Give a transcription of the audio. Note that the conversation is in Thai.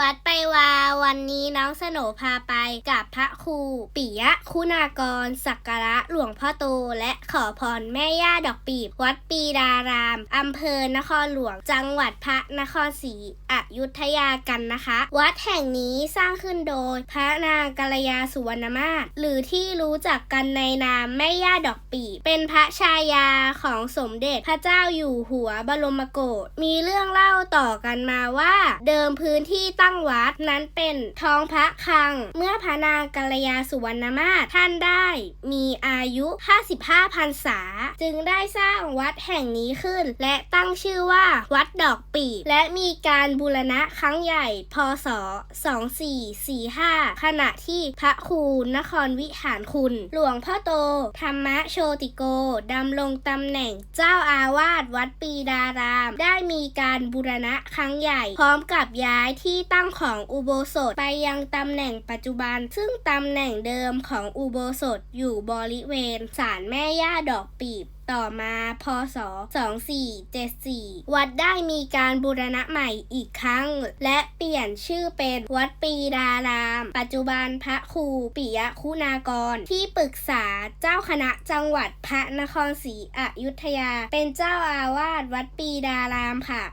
วัดไปวาวันนี้น้องสโนพาไปกับพระครูปิยะคุณากร สักการะหลวงพ่อโต และขอพรแม่ย่าดอกปีบ วัดปีดารามอำเภอนครหลวงจังหวัดพระนครศรีอยุธยากันนะคะ วัดแห่งนี้สร้างขึ้นโดยพระนางกัลยาสุวรรณมาศหรือที่รู้จักกันในนามแม่ย่าดอกปีบ เป็นพระชายาของสมเด็จพระเจ้าอยู่หัวบรมโกศมีเรื่องเล่า ต่อกันมาว่า เดิมพื้นที่ตั้งวัดนั้นเป็นท้องพระคลัง เมื่อพระนางกัลยาสุวรรณมาศท่านได้มีอายุ 55พรรษา จึงได้สร้างวัดแห่งนี้ขึ้น และตั้งชื่อว่าวัดดอกปีและมีการบูรณะครั้งใหญ่ พศ 2445 ขณะที่พระครูนครวิหารคุณ หลวงพ่อโต ธรรมโชติโกดำรงตำแหน่งเจ้าอาวาสวัดปีดาราม ได้มีการบูรณะครั้งใหญ่ พร้อมกับย้ายที่ตั้งของอุโบสถไปยังตำแหน่งปัจจุบัน ซึ่งตำแหน่งเดิมของอุโบสถอยู่บริเวณศาลแม่ย่าดอกปีบต่อมาพศ 2474 วัดได้มีการบูรณะใหม่อีกครั้ง และเปลี่ยนชื่อเป็นวัดปีดาราม ปัจจุบันพระครูปิยคุณากร ที่ปรึกษาเจ้าคณะจังหวัดพระนครศรีอยุธยา เป็นเจ้าอาวาสวัดปีดารามค่ะ